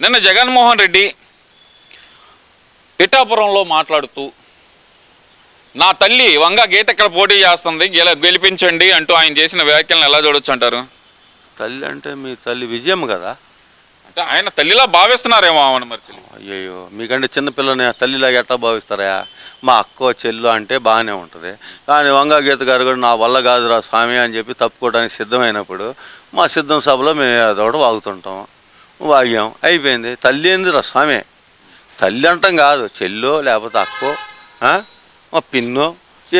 నిన్న జగన్మోహన్ రెడ్డి పిఠాపురంలో మాట్లాడుతూ నా తల్లి వంగ గీత ఇక్కడ పోటీ చేస్తుంది? గెల గెలిపించండి అంటూ ఆయన చేసిన వ్యాఖ్యలను ఎలా చూడొచ్చు అంటారు? తల్లి అంటే మీ తల్లి విజయం కదా? అంటే ఆయన తల్లిలా భావిస్తున్నారేమో ఆమెను మరి. అయ్యయ్యో మీకంటే చిన్నపిల్లని తల్లిలాగా ఎట్లా భావిస్తారా? మా అక్కో చెల్లు అంటే బాగానే ఉంటుంది. కానీ వంగా గీత గారు కూడా నా వల్ల కాదురా స్వామి అని చెప్పి తప్పుకోవడానికి సిద్ధమైనప్పుడు మా సిద్ధం సభలో మేము అదొకటి వాగుతుంటాం. వాగాం అయిపోయింది. తల్లి ఏందిరా స్వామి? తల్లి అంటాం కాదు. చెల్లో లేకపోతే అక్కో? మా పిన్నో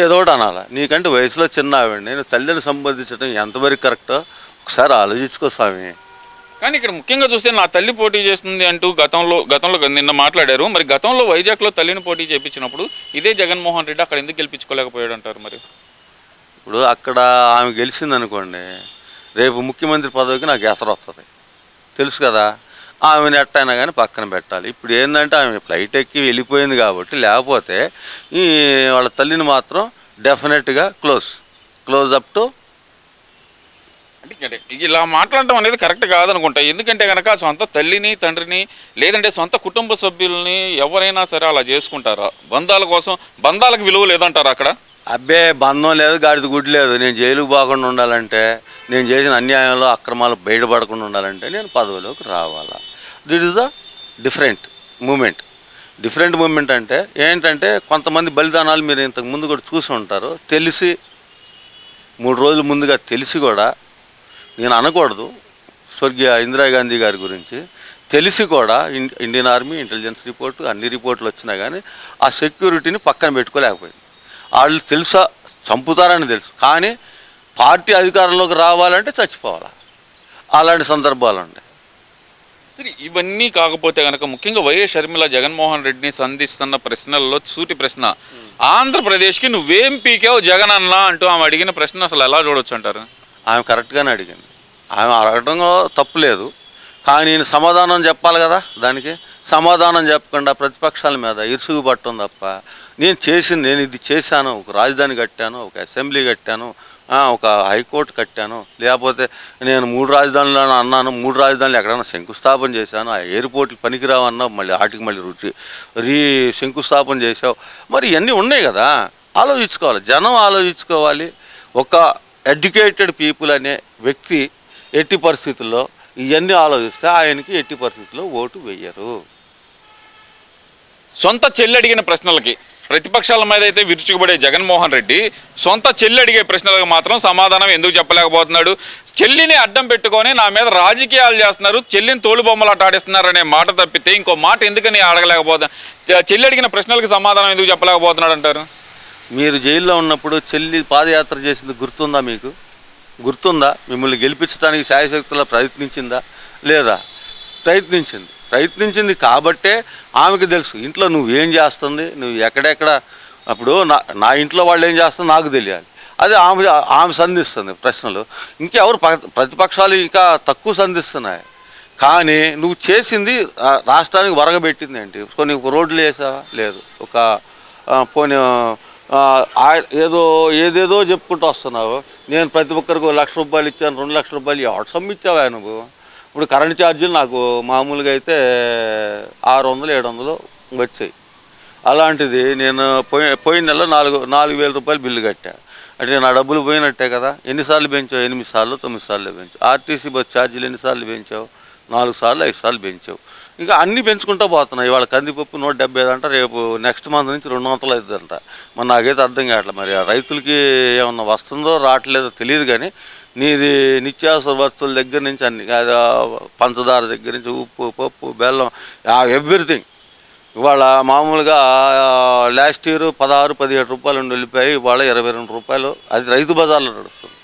ఏదో ఒకటి అనాలి. నీకంటే వయసులో చిన్న ఆవిడ. నేను తల్లిని సంబోధించడం ఎంతవరకు కరెక్టో ఒకసారి ఆలోచించుకో స్వామి. కానీ ఇక్కడ ముఖ్యంగా చూస్తే నా తల్లి పోటీ చేస్తుంది అంటూ గతంలో గతంలో నిన్న మాట్లాడారు. మరి గతంలో వైజాగ్లో తల్లిని పోటీ చేయించినప్పుడు ఇదే జగన్మోహన్ రెడ్డి అక్కడ ఎందుకు గెలిపించుకోలేకపోయాడు అంటారు మరి? ఇప్పుడు అక్కడ ఆమె గెలిచింది అనుకోండి రేపు ముఖ్యమంత్రి పదవికి నాకు ఎసరు వస్తుంది తెలుసు కదా ఆమెను ఎట్టయినా కానీ పక్కన పెట్టాలి. ఇప్పుడు ఏంటంటే ఆమె ఫ్లైట్ ఎక్కి వెళ్ళిపోయింది కాబట్టి లేకపోతే ఈ వాళ్ళ తల్లిని మాత్రం డెఫినెట్గా క్లోజ్ క్లోజ్ అప్ టు అంటే ఇలా మాట్లాడటం అనేది కరెక్ట్ కాదనుకుంటా. ఎందుకంటే కనుక సొంత తల్లిని తండ్రిని లేదంటే సొంత కుటుంబ సభ్యుల్ని ఎవరైనా సరే అలా చేసుకుంటారా? బంధాల కోసం బంధాలకు విలువ లేదంటారా అక్కడ? అబ్బే బంధం లేదు గాడిద గుడ్డు లేదు. నేను జైలుకు పోకుండా ఉండాలంటే నేను చేసిన అన్యాయంలో అక్రమాలు బయటపడకుండా ఉండాలంటే నేను పదవిలోకి రావాలా? That is the different moment different moment అంటే ఏంటంటే కొంతమంది బలిదానాలు మీరు ఇంతకు ముందు కూడా చూసి ఉంటారు. తెలిసి మూడు రోజుల ముందుగా తెలిసి కూడా నేను అనకూడదు స్వర్గీయ ఇందిరాగాంధీ గారి గురించి. తెలిసి కూడా ఇండియన్ ఆర్మీ ఇంటెలిజెన్స్ రిపోర్టు అన్ని రిపోర్ట్లు వచ్చినా కానీ ఆ సెక్యూరిటీని పక్కన పెట్టుకోలేకపోయింది. వాళ్ళు తెలుసా చంపుతారని తెలుసు. కానీ పార్టీ అధికారంలోకి రావాలంటే చచ్చిపోవాలి? అలాంటి సందర్భాలు ఉంటాయి సరే ఇవన్నీ కాకపోతే కనుక ముఖ్యంగా వైఎస్ షర్మిల జగన్మోహన్ రెడ్డిని సంధిస్తున్న ప్రశ్నల్లో సూటి ప్రశ్న. ఆంధ్రప్రదేశ్కి నువ్వేం పీకావు జగన్ అన్న అంటూ ఆమె అడిగిన ప్రశ్న అసలు ఎలా చూడొచ్చు అంటారు ఆమె కరెక్ట్గానే అడిగింది. ఆమె అడగడంలో తప్పు లేదు. కానీ నేను సమాధానం చెప్పాలి కదా దానికి. సమాధానం చెప్పకుండా ప్రతిపక్షాల మీద ఇరుసుగు పట్టడం తప్ప నేను చేసింది నేను ఇది చేశాను ఒక రాజధాని కట్టాను ఒక అసెంబ్లీ కట్టాను ఒక హైకోర్టు కట్టాను. లేకపోతే నేను మూడు రాజధానులు అన్నాను. మూడు రాజధానులు ఎక్కడైనా శంకుస్థాపన చేశాను. ఆ ఎయిర్పోర్ట్లు పనికిరావన్నావు మళ్ళీ వాటికి మళ్ళీ రుచి రీ శంకుస్థాపన చేసావు మరి ఇవన్నీ ఉన్నాయి కదా. ఆలోచించుకోవాలి. జనం ఆలోచించుకోవాలి. ఒక ఎడ్యుకేటెడ్ పీపుల్ అనే వ్యక్తి ఎట్టి పరిస్థితుల్లో ఇవన్నీ ఆలోచిస్తే ఆయనకి ఎట్టి పరిస్థితుల్లో ఓటు వేయరు. సొంత చెల్లి అడిగిన ప్రశ్నలకి ప్రతిపక్షాల మీద అయితే విరుచుకుపడే జగన్మోహన్ రెడ్డి సొంత చెల్లి అడిగే ప్రశ్నలకు మాత్రం సమాధానం ఎందుకు చెప్పలేకపోతున్నాడు? చెల్లిని అడ్డం పెట్టుకొని నా మీద రాజకీయాలు చేస్తున్నారు చెల్లిని తోలుబొమ్మలు బొమ్మలాట మాట తప్పితే ఇంకో మాట ఎందుకని అడగలేకపోతున్నా చెల్లి అడిగిన ప్రశ్నలకు సమాధానం ఎందుకు చెప్పలేకపోతున్నాడు అంటారు? మీరు జైల్లో ఉన్నప్పుడు చెల్లి పాదయాత్ర చేసింది గుర్తుందా మీకు? గుర్తుందా? మిమ్మల్ని గెలిపించడానికి శాయశక్తుల ప్రయత్నించిందా? లేదా? ప్రయత్నించింది. ప్రయత్నించింది కాబట్టే ఆమెకు తెలుసు ఇంట్లో నువ్వేం చేస్తుంది? నువ్వు ఎక్కడెక్కడ? అప్పుడు నా నా ఇంట్లో వాళ్ళు ఏం చేస్తుందో నాకు తెలియాలి. అదే ఆమె ఆమె సంధిస్తుంది ప్రశ్నలు. ఇంకెవరు ప్రతిపక్షాలు ఇంకా తక్కువ సంధిస్తున్నాయి. కానీ నువ్వు చేసింది రాష్ట్రానికి వరగబెట్టింది ఏంటి? కొన్ని రోడ్లు వేసావా? లేదు. ఒక పోనీ ఏదో ఏదేదో చెప్పుకుంటూ వస్తున్నావు. నేను ప్రతి ఒక్కరికి లక్ష రూపాయలు ఇచ్చాను రెండు లక్షల రూపాయలు ఎవరు సమ్మిచ్చావా నువ్వు? ఇప్పుడు కరెంట్ ఛార్జీలు నాకు మామూలుగా అయితే ఆరు వందలు ఏడు వందలు వచ్చాయి. అలాంటిది నేను పోయి పోయిన నెల నాలుగు నాలుగు వేల రూపాయలు బిల్లు కట్టా. అంటే నా డబ్బులు పోయినట్టే కదా. ఎన్నిసార్లు పెంచావు? ఎనిమిది సార్లు తొమ్మిది సార్లు పెంచావు. ఆర్టీసీ బస్ ఛార్జీలు ఎన్నిసార్లు పెంచావు? నాలుగు సార్లు ఐదు సార్లు పెంచావు. ఇంకా అన్నీ పెంచుకుంటూ పోతున్నాయి. ఇవాళ కందిపప్పు నూట డెబ్బై ఐదు అంట రేపు నెక్స్ట్ మంత్ నుంచి రెండు వందలు అవుతుంది అంట. మరి నాకైతే అర్థం కావట్లేదు. మరి ఆ రైతులకి ఏమన్నా వస్తుందో రావట్లేదో తెలియదు కానీ నీది నిత్యావసర వస్తువుల దగ్గర నుంచి అన్ని పంచదార దగ్గర నుంచి ఉప్పు పప్పు బెల్లం ఎవ్రీథింగ్. ఇవాళ మామూలుగా లాస్ట్ ఇయర్ పదహారు పదిహేడు రూపాయలు ఉండి ఇవాళ ఇరవై రెండు రూపాయలు. అది రైతు బజార్లో నడుస్తుంది.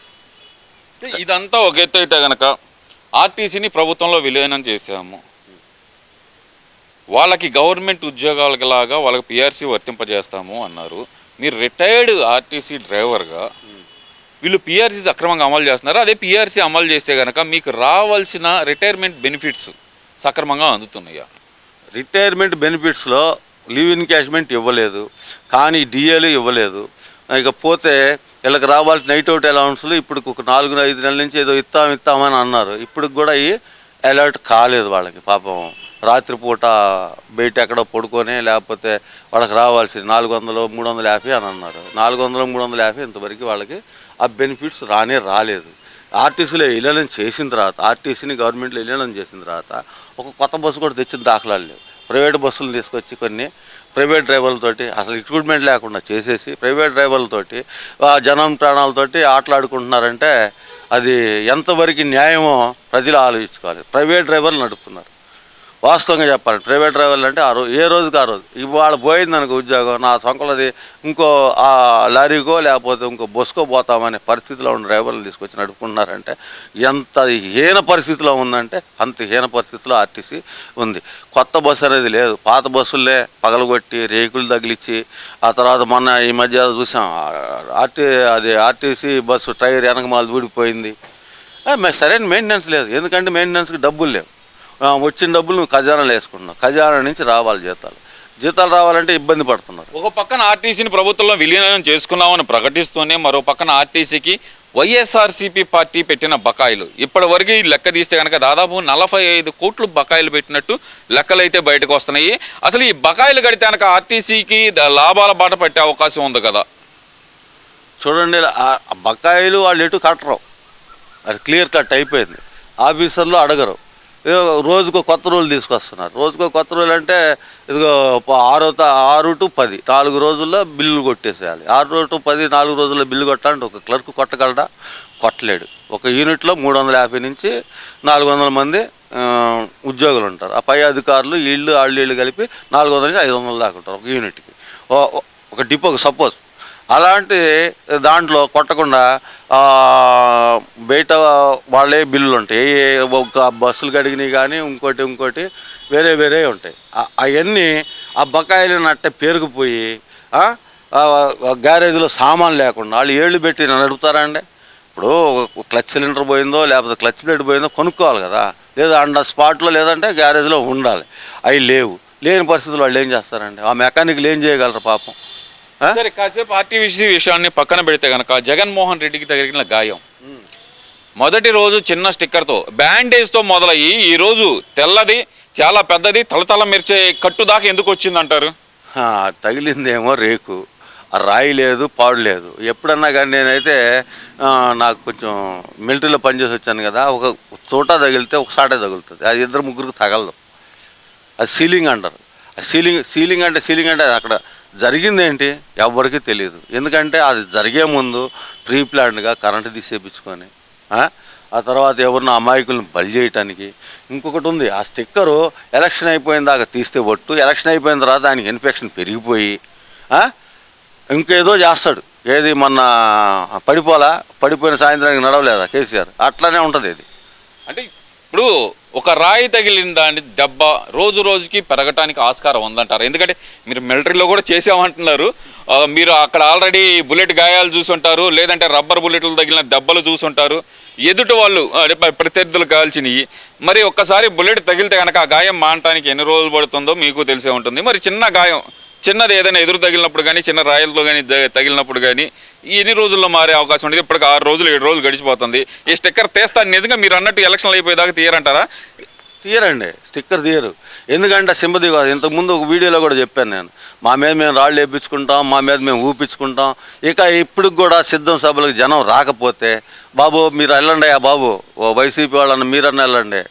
ఇదంతా ఒక ఎత్తు అయితే కనుక ఆర్టీసీని ప్రభుత్వంలో విలీనం చేసాము వాళ్ళకి గవర్నమెంట్ ఉద్యోగాలకి లాగా వాళ్ళకి పిఆర్సీ వర్తింపజేస్తాము అన్నారు. మీరు రిటైర్డ్ ఆర్టీసీ డ్రైవర్గా వీళ్ళు పిఆర్సీస్ అక్రమంగా అమలు చేస్తున్నారు? అదే పిఆర్సీ అమలు చేస్తే కనుక మీకు రావాల్సిన రిటైర్మెంట్ బెనిఫిట్స్ సక్రమంగా అందుతున్నాయా? రిటైర్మెంట్ బెనిఫిట్స్లో లీవ్ ఇన్కాష్మెంట్ ఇవ్వలేదు. కానీ డిఏలు ఇవ్వలేదు. ఇకపోతే వీళ్ళకి రావాల్సిన నైట్ అవుట్ అలౌన్స్లు ఇప్పుడు ఒక నాలుగు ఐదు నెలల నుంచి ఏదో ఇస్తాం ఇస్తామని అన్నారు. ఇప్పుడు కూడా ఈ అలర్ట్ కాలేదు వాళ్ళకి పాపం. రాత్రిపూట బయట ఎక్కడో పడుకొని లేకపోతే వాళ్ళకి రావాల్సింది నాలుగు వందలు మూడు వందల యాభై అని అన్నారు. నాలుగు వందలు మూడు వందల యాభై ఇంతవరకు వాళ్ళకి ఆ బెనిఫిట్స్ రానే రాలేదు. ఆర్టీసీలో విలీనం చేసిన తర్వాత ఆర్టీసీని గవర్నమెంట్లో విలీనం చేసిన తర్వాత ఒక కొత్త బస్సు కూడా తెచ్చిన దాఖలాలు లేవు. ప్రైవేట్ బస్సులు తీసుకొచ్చి కొన్ని ప్రైవేట్ డ్రైవర్లతోటి అసలు రిక్రూట్మెంట్ లేకుండా చేసేసి ప్రైవేట్ డ్రైవర్లతోటి జనం ప్రాణాలతోటి ఆటలాడుకుంటున్నారంటే అది ఎంతవరకు న్యాయమో ప్రజలు ఆలోచించుకోవాలి. ప్రైవేట్ డ్రైవర్లు నడుపుతున్నారు. వాస్తవంగా చెప్పాలి. ప్రైవేట్ డ్రైవర్లు అంటే ఆ రోజు ఏ రోజుకి ఆ రోజు? ఇవాళ పోయింది అనుకో ఉద్యోగం నా సొంకలది ఇంకో ఆ లారీకో లేకపోతే ఇంకో బస్కో పోతామనే పరిస్థితిలో ఉన్న డ్రైవర్లు తీసుకొచ్చి నడుపుకున్నారంటే ఎంత హీన పరిస్థితిలో ఉందంటే అంత హీన పరిస్థితిలో ఆర్టీసీ ఉంది. కొత్త బస్సు అనేది లేదు. పాత బస్సులే పగలగొట్టి రేకులు తగిలిచ్చి ఆ తర్వాత మొన్న ఈ మధ్య చూసాం ఆర్టీ అది ఆర్టీసీ బస్సు టైర్ వెనకమాల ఊడిపోయింది. సరైన మెయింటెనెన్స్ లేదు. ఎందుకంటే మెయింటెనెన్స్కి డబ్బులు లేవు. వచ్చిన డబ్బులు నువ్వు ఖజానాలు వేసుకుంటున్నావు. ఖజానా నుంచి రావాలి జీతాలు. జీతాలు రావాలంటే ఇబ్బంది పడుతున్నారు. ఒక పక్కన ఆర్టీసీని ప్రభుత్వంలో విలీనం చేసుకున్నామని ప్రకటిస్తూనే మరో పక్కన ఆర్టీసీకి వైఎస్ఆర్సీపీ పార్టీ పెట్టిన బకాయిలు. ఇప్పటి వరకు ఈ లెక్క తీస్తే కనుక దాదాపు నలభై ఐదు కోట్లు బకాయిలు పెట్టినట్టు లెక్కలైతే బయటకు వస్తున్నాయి. అసలు ఈ బకాయిలు కడితే కనుక ఆర్టీసీకి లాభాల బాట పట్టే అవకాశం ఉంది కదా? చూడండి బకాయిలు వాళ్ళు ఎటు కట్టరు. అది క్లియర్ కట్ అయిపోయింది. ఆఫీసర్లు అడగరు. రోజుకో కొత్త రోజులు తీసుకొస్తున్నారు. రోజుకో కొత్త రోజులు అంటే ఇదిగో ఆరో ఆరు టు పది నాలుగు రోజుల్లో బిల్లు కొట్టేసేయాలి. ఆరు టు పది నాలుగు రోజుల్లో బిల్లు కొట్టాలంటే ఒక క్లర్క్ కొట్టగలడా? కొట్టలేడు. ఒక యూనిట్లో మూడు వందల యాభై నుంచి నాలుగు వందల మంది ఉద్యోగులు ఉంటారు. ఆ పై అధికారులు వీళ్ళు వాళ్ళు వీళ్ళు కలిపి నాలుగు వందల నుంచి ఐదు వందల దాకా ఉంటారు ఒక యూనిట్కి. ఒక డిపోకి సపోజ్ అలాంటి దాంట్లో కొట్టకుండా బయట వాళ్ళే బిల్లులు ఉంటాయి ఒక బస్సులు కడిగినవి కానీ ఇంకోటి ఇంకోటి వేరే వేరే ఉంటాయి. అవన్నీ ఆ బకాయిలు నట్ట పేరుకుపోయి గ్యారేజ్లో సామాన్ లేకుండా వాళ్ళు ఏళ్ళు పెట్టి నడుపుతారండి ఇప్పుడు క్లచ్ సిలిండర్ పోయిందో లేకపోతే క్లచ్ ప్లేట్ పోయిందో కొనుక్కోవాలి కదా. లేదా అండ స్పాట్లో లేదంటే గ్యారేజ్లో ఉండాలి. అవి లేవు. లేని పరిస్థితులు వాళ్ళు ఏం చేస్తారండి? ఆ మెకానిక్లు ఏం చేయగలరు పాపం? సరే కాసేపు ఆర్టీసీ విషయాన్ని పక్కన పెడితే కనుక జగన్మోహన్ రెడ్డికి తగిలిన గాయం. మొదటి రోజు చిన్న స్టిక్కర్తో బ్యాండేజ్తో మొదలయ్యి ఈ రోజు తెల్లది చాలా పెద్దది తలతల మెరిచే కట్టు దాకా ఎందుకు వచ్చిందంటారు? తగిలిందేమో రేకు. రాయి లేదు పాడు లేదు. ఎప్పుడన్నా కానీ నేనైతే నాకు కొంచెం మిలిటరీలో పనిచేసి వచ్చాను కదా ఒక చోట తగిలితే ఒక సాటే తగులుతుంది. అది ఇద్దరు ముగ్గురికి తగలదు. అది సీలింగ్ అంటారు. సీలింగ్ సీలింగ్ అంటే సీలింగ్ అంటే అక్కడ జరిగింది ఏంటి ఎవరికి తెలియదు ఎందుకంటే అది జరిగే ముందు ప్రీ ప్లాన్డ్గా కరెంటు తీసేపించుకొని ఆ? తర్వాత ఎవరిన అమాయకులను బలి చేయటానికి ఇంకొకటి ఉంది. ఆ స్టిక్కరు ఎలక్షన్ అయిపోయిన దాకా తీస్తే ఒట్టు ఎలక్షన్ అయిపోయిన తర్వాత దానికి ఇన్ఫెక్షన్ పెరిగిపోయి ఇంకేదో చేస్తాడు. ఏది మొన్న పడిపోలా? పడిపోయిన సాయంత్రానికి నడవలేదా కేసీఆర్? అట్లానే ఉంటుంది ఇది. అంటే ఇప్పుడు ఒక రాయి తగిలిన దాని దెబ్బ రోజు రోజుకి పెరగటానికి ఆస్కారం ఉందంటారు. ఎందుకంటే మీరు మిలిటరీలో కూడా చేసామంటున్నారు మీరు అక్కడ ఆల్రెడీ బుల్లెట్ గాయాలు చూసుంటారు లేదంటే రబ్బర్ బుల్లెట్లు తగిలిన దెబ్బలు చూసుంటారు. ఎదుటి వాళ్ళు ప్రత్యర్థులు కాల్చినవి మరి ఒక్కసారి బుల్లెట్ తగిలితే కనుక ఆ గాయం మానటానికి ఎన్ని రోజులు పడుతుందో మీకు తెలిసే ఉంటుంది. మరి చిన్న గాయం చిన్నది ఏదైనా ఎదురు తగిలినప్పుడు కానీ చిన్న రాయలతో కానీ తగిలినప్పుడు కానీ ఎన్ని రోజుల్లో మారే అవకాశం ఉండేది? ఇప్పటికి ఆరు రోజులు ఏడు రోజులు గడిచిపోతుంది. ఈ స్టిక్కర్ తీస్తా నిజంగా మీరు అన్నట్టు ఎలక్షన్లు అయిపోయేదాకా తీయరంటారా? తీయరండి. స్టిక్కర్ తీయరు. ఎందుకంటే సింపతి కాదు. ఇంతకుముందు ఒక వీడియోలో కూడా చెప్పాను నేను. మా మీద మేము రాళ్ళు వేపించుకుంటాం మా మీద మేము ఊపించుకుంటాం. ఇక ఇప్పుడు కూడా సిద్ధం సభలకు జనం రాకపోతే బాబు మీరు వెళ్ళండి ఆ బాబు. ఓ వైసీపీ వాళ్ళని మీరన్నా వెళ్ళండి.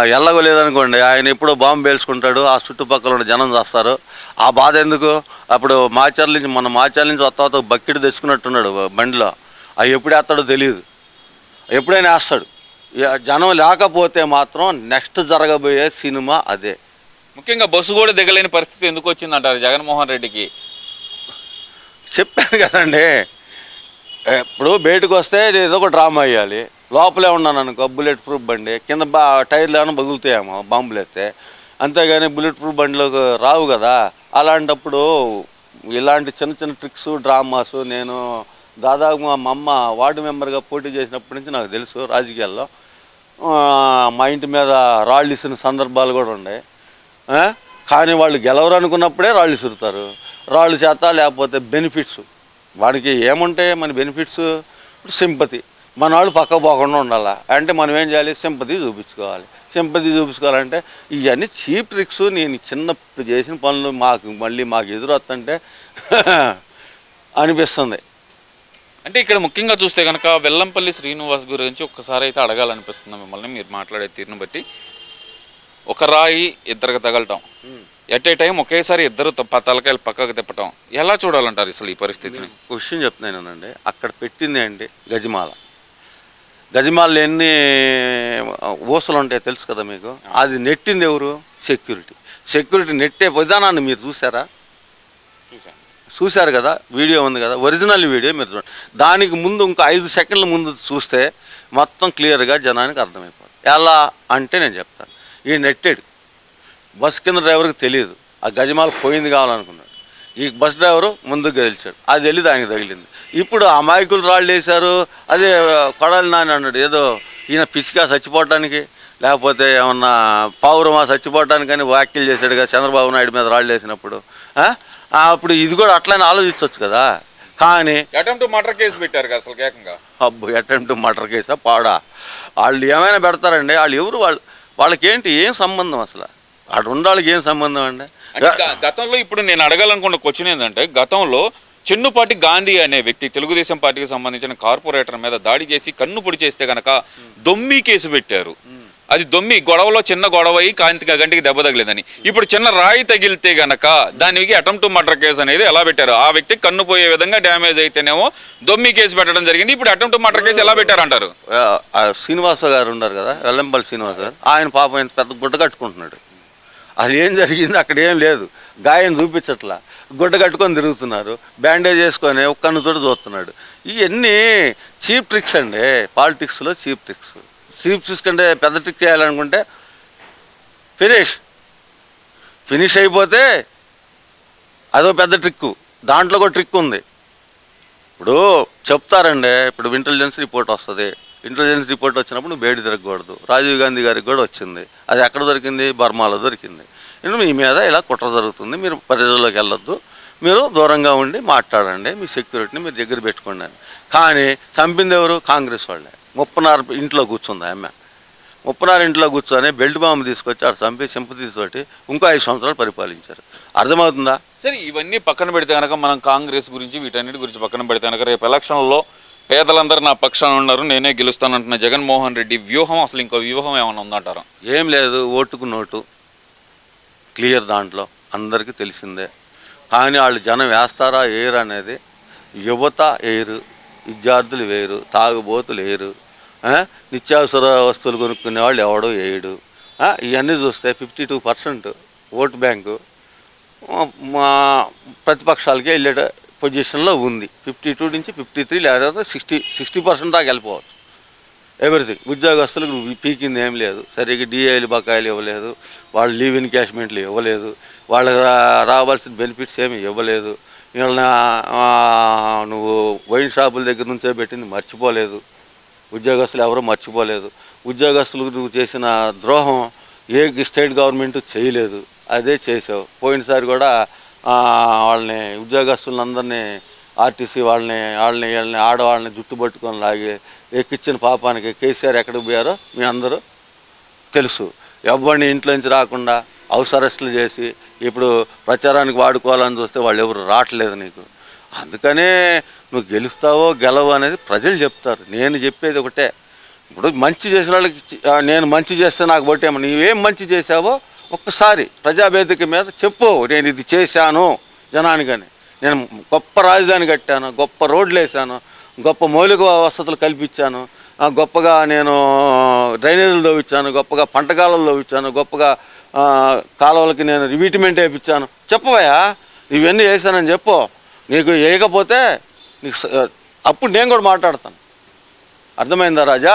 వెళ్ళగలేదనుకోండి ఆయన ఎప్పుడో బాంబు పేల్చుకుంటాడు ఆ చుట్టుపక్కల ఉన్న జనం చేస్తారు. ఆ బాధ ఎందుకు? అప్పుడు మాచర్ల నుంచి మన మాచర్ల నుంచి వస్తా బకెట్ తెచ్చుకున్నట్టున్నాడు బండిలో. అవి ఎప్పుడు వేస్తాడో తెలియదు. ఎప్పుడైనా వేస్తాడు. జనం లేకపోతే మాత్రం నెక్స్ట్ జరగబోయే సినిమా అదే. ముఖ్యంగా బస్సు కూడా దిగలేని పరిస్థితి ఎందుకు వచ్చిందంటారు జగన్మోహన్ రెడ్డికి? చెప్పాను కదండి. ఇప్పుడు బయటకు వస్తే ఏదో ఒక డ్రామా వేయాలి. లోపలే ఉన్నాను అనుకో బుల్లెట్ ప్రూఫ్ బండి కింద బా టైర్లు ఏమైనా బగులుతాయేమో బాంబులు ఎత్తే. అంతేగాని బుల్లెట్ ప్రూఫ్ బండిలోకి రావు కదా. అలాంటప్పుడు ఇలాంటి చిన్న చిన్న ట్రిక్స్ డ్రామాస్ నేను దాదాపు మా అమ్మ వార్డు మెంబర్గా పోటీ చేసినప్పటి నుంచి నాకు తెలుసు రాజకీయాల్లో. మా ఇంటి మీద రాళ్ళు ఇసిన సందర్భాలు కూడా ఉన్నాయి. కానీ వాళ్ళు గెలవరు అనుకున్నప్పుడే రాళ్ళు ఇసురుతారు. రాళ్ళు చేత లేకపోతే బెనిఫిట్స్ వాడికి ఏముంటాయి? మన బెనిఫిట్స్ సింపతి. మన వాళ్ళు పక్క పోకుండా ఉండాలి? అంటే మనం ఏం చేయాలి? సింపతి చూపించుకోవాలి. సింపతి చూపించుకోవాలంటే ఇవన్నీ చీప్ ట్రిక్స్. నేను చిన్నప్పుడు చేసిన పనులు మాకు మళ్ళీ మాకు ఎదురొస్తుంటే అనిపిస్తుంది. అంటే ఇక్కడ ముఖ్యంగా చూస్తే కనుక వెల్లంపల్లి శ్రీనివాస్ గురించి ఒక్కసారి అయితే అడగాలనిపిస్తుంది మిమ్మల్ని. మీరు మాట్లాడే తీరును బట్టి ఒక రాయి ఇద్దరికి తగలటం. ఎట్ ఏ టైం ఒకేసారి ఇద్దరు తలకాయలు పక్కకు తిప్పటం. ఎలా చూడాలంటారు అసలు ఈ పరిస్థితిని? క్వశ్చన్ చెప్తున్నానండి అక్కడ పెట్టింది ఏంటి? గజమాల. గజమాలలో ఎన్ని ఊసలు ఉంటాయో తెలుసు కదా మీకు? అది నెట్టింది ఎవరు? సెక్యూరిటీ. సెక్యూరిటీ నెట్టే విధానాన్ని మీరు చూసారా చూశారు కదా? వీడియో ఉంది కదా? ఒరిజినల్ వీడియో మీరు చూడండి దానికి ముందు ఇంకా ఐదు సెకండ్ల ముందు చూస్తే మొత్తం క్లియర్గా జనానికి అర్థమైపోతుంది ఎలా అంటే నేను చెప్తాను. ఈ నెట్టెడ్. బస్ కింద డ్రైవర్కి తెలియదు ఆ గజమాల పోయింది కావాలనుకున్నాడు. ఈ బస్ డ్రైవరు ముందుకు గెలిచాడు అది వెళ్ళి దానికి తగిలింది. ఇప్పుడు అమాయకులు రాళ్ళు వేశారు. అదే కొడాలి నాని అన్నాడు. ఏదో ఈయన పిసిగా చచ్చిపోవటానికి లేకపోతే ఏమన్నా పావురమా చచ్చిపోవటానికని వ్యాఖ్యలు చేశాడు కదా చంద్రబాబు నాయుడు మీద రాళ్ళు వేసినప్పుడు. ఆ? ఆ, అప్పుడు ఇది కూడా అట్లనే ఆలోచించవచ్చు కదా. కానీ అటెంప్ట్ మర్డర్ కేసు పెట్టారు కదా అసలు ఏకంగా. అబ్బో అటెంప్ట్ మర్డర్ కేసా? పాడా. వాళ్ళు ఏమైనా పెడతారండి? వాళ్ళు ఎవరు? వాళ్ళు వాళ్ళకేంటి? ఏం సంబంధం అసలు? అక్కడ ఉండాలకి ఏం సంబంధం అండి? అంటే గతంలో ఇప్పుడు నేను అడగాలనుకున్న క్వశ్చన్ ఏంటంటే గతంలో చెన్నుపాటి గాంధీ అనే వ్యక్తి తెలుగుదేశం పార్టీకి సంబంధించిన కార్పొరేటర్ మీద దాడి చేసి కన్ను పొడి చేస్తే గనక దొమ్మి కేసు పెట్టారు. అది దొమ్మి గొడవలో చిన్న గొడవ అయ్యి కాంతి గంటికి దెబ్బ తగిలేదని. ఇప్పుడు చిన్న రాయి తగిలితే గనక దానికి అటెంప్ట్ మర్డర్ కేసు అనేది ఎలా పెట్టారు? ఆ వ్యక్తి కన్ను పోయే విధంగా డ్యామేజ్ అయితేనేమో దొమ్మి కేసు పెట్టడం జరిగింది. ఇప్పుడు అటెంప్ట్ మర్డర్ కేసు ఎలా పెట్టారు అంటారు ఆ, ఆ శ్రీనివాస గారు ఉన్నారు కదా వెల్లంపల్లి శ్రీనివాస గారు. ఆయన పాపం పెద్ద గుడ్డ కట్టుకుంటున్నాడు. అది ఏం జరిగింది? అక్కడ ఏం లేదు. గాయం చూపించట్లా. గుడ్డ కట్టుకొని తిరుగుతున్నారు. బ్యాండేజ్ వేసుకొని ఒక కన్నుతో చూస్తున్నాడు. ఇవన్నీ చీప్ ట్రిక్స్ అండి. పాలిటిక్స్లో చీప్ ట్రిక్స్. చీప్ ట్రిక్స్ కంటే పెద్ద ట్రిక్ చేయాలనుకుంటే ఫినిష్. ఫినిష్ అయిపోతే అదో పెద్ద ట్రిక్కు. దాంట్లో కూడా ట్రిక్ ఉంది. ఇప్పుడు చెప్తారండి. ఇప్పుడు ఇంటెలిజెన్స్ రిపోర్ట్ వస్తుంది. ఇంటెలిజెన్స్ రిపోర్ట్ వచ్చినప్పుడు నువ్వు బయట తిరగకూడదు. రాజీవ్ గాంధీ గారికి కూడా వచ్చింది. అది ఎక్కడ దొరికింది? బర్మాలో దొరికింది. ఇప్పుడు మీ మీద ఇలా కుట్ర జరుగుతుంది. మీరు పరిధిలోకి వెళ్ళొద్దు. మీరు దూరంగా ఉండి మాట్లాడండి. మీ సెక్యూరిటీని మీరు దగ్గర పెట్టుకోండి అని. కానీ చంపింది ఎవరు? కాంగ్రెస్ వాళ్ళే. ముప్పనారు ఇంట్లో కూర్చుంది ఆమె. ముప్పనారు ఇంట్లో కూర్చొని బెల్ట్ బాంబు తీసుకొచ్చి అక్కడ చంపి సింపతితోటి ఇంకో ఐదు సంవత్సరాలు పరిపాలించారు. అర్థమవుతుందా? సరే ఇవన్నీ పక్కన పెడితే కనుక మనం కాంగ్రెస్ గురించి వీటన్నిటి గురించి పక్కన పెడితే కనుక రేపు ఎలక్షన్లో పేదలందరూ నా పక్షాన ఉన్నారు నేనే గెలుస్తానంటున్న జగన్మోహన్ రెడ్డి వ్యూహం అసలు ఇంకో వ్యూహం ఏమైనా ఉందంటారా? ఏం లేదు ఓటుకు నోటు. క్లియర్ దాంట్లో అందరికీ తెలిసిందే. కానీ వాళ్ళు జనం వేస్తారా వేయరు అనేది యువత వేయరు విద్యార్థులు వేయరు తాగుబోతులు వేయరు నిత్యావసర వస్తువులు కొనుక్కునే వాళ్ళు ఎవడో వేయడు ఇవన్నీ చూస్తే fifty two percent vote bank మా ప్రతిపక్షాలకే వెళ్ళేట పొజిషన్లో ఉంది. ఫిఫ్టీ టూ నుంచి ఫిఫ్టీ త్రీ లేకపోతే సిక్స్టీ సిక్స్టీ పర్సెంట్ దాకా వెళ్ళిపోవచ్చు. ఎవ్రీథింగ్ ఉద్యోగస్తులకు పీకింది ఏం లేదు. సరిగ్గా డిఏలు బకాయిలు ఇవ్వలేదు. వాళ్ళు లీవ్ ఇన్కాష్మెంట్లు ఇవ్వలేదు. వాళ్ళకి రావాల్సిన బెనిఫిట్స్ ఏమి ఇవ్వలేదు. వీళ్ళని నువ్వు వైన్ షాపుల దగ్గర నుంచే పెట్టింది మర్చిపోలేదు. ఉద్యోగస్తులు ఎవరూ మర్చిపోలేదు. ఉద్యోగస్తులకు నువ్వు చేసిన ద్రోహం ఏ స్టేట్ గవర్నమెంట్ చేయలేదు. అదే చేసావు. పోయినసారి కూడా వాళ్ళని ఉద్యోగస్తులందరినీ ఆర్టీసీ వాళ్ళని వాళ్ళని వీళ్ళని ఆడవాళ్ళని జుట్టు పట్టుకొని లాగి ఎక్కిచ్చిన పాపానికి కేసీఆర్ ఎక్కడికి పోయారో మీ అందరూ తెలుసు. ఎవరిని ఇంట్లోంచి రాకుండా అవసరస్తులు చేసి ఇప్పుడు ప్రచారానికి వాడుకోవాలని చూస్తే వాళ్ళు ఎవరు రావట్లేదు నీకు. అందుకనే నువ్వు గెలుస్తావో గెలవో అనేది ప్రజలు చెప్తారు. నేను చెప్పేది ఒకటే. ఇప్పుడు మంచి చేసిన వాళ్ళకి నేను మంచి చేస్తే నాకు బట్టేమో నువ్వేం మంచి చేశావో ఒక్కసారి ప్రజావేదిక మీద చెప్పు నేను ఇది చేశాను జనానికని. నేను గొప్ప రాజధాని కట్టాను గొప్ప రోడ్లు వేసాను గొప్ప మౌలిక వసతులు కల్పించాను గొప్పగా నేను డ్రైనేజీలు తవ్వించాను గొప్పగా పంటకాలలో తవ్వించాను గొప్పగా కాలువలకి నేను రివీట్మెంట్ వేయించాను. చెప్పవయ్యా ఇవన్నీ వేసానని చెప్పు. నీకు వేయకపోతే నీకు అప్పుడు నేను కూడా మాట్లాడతాను. అర్థమైందా రాజా?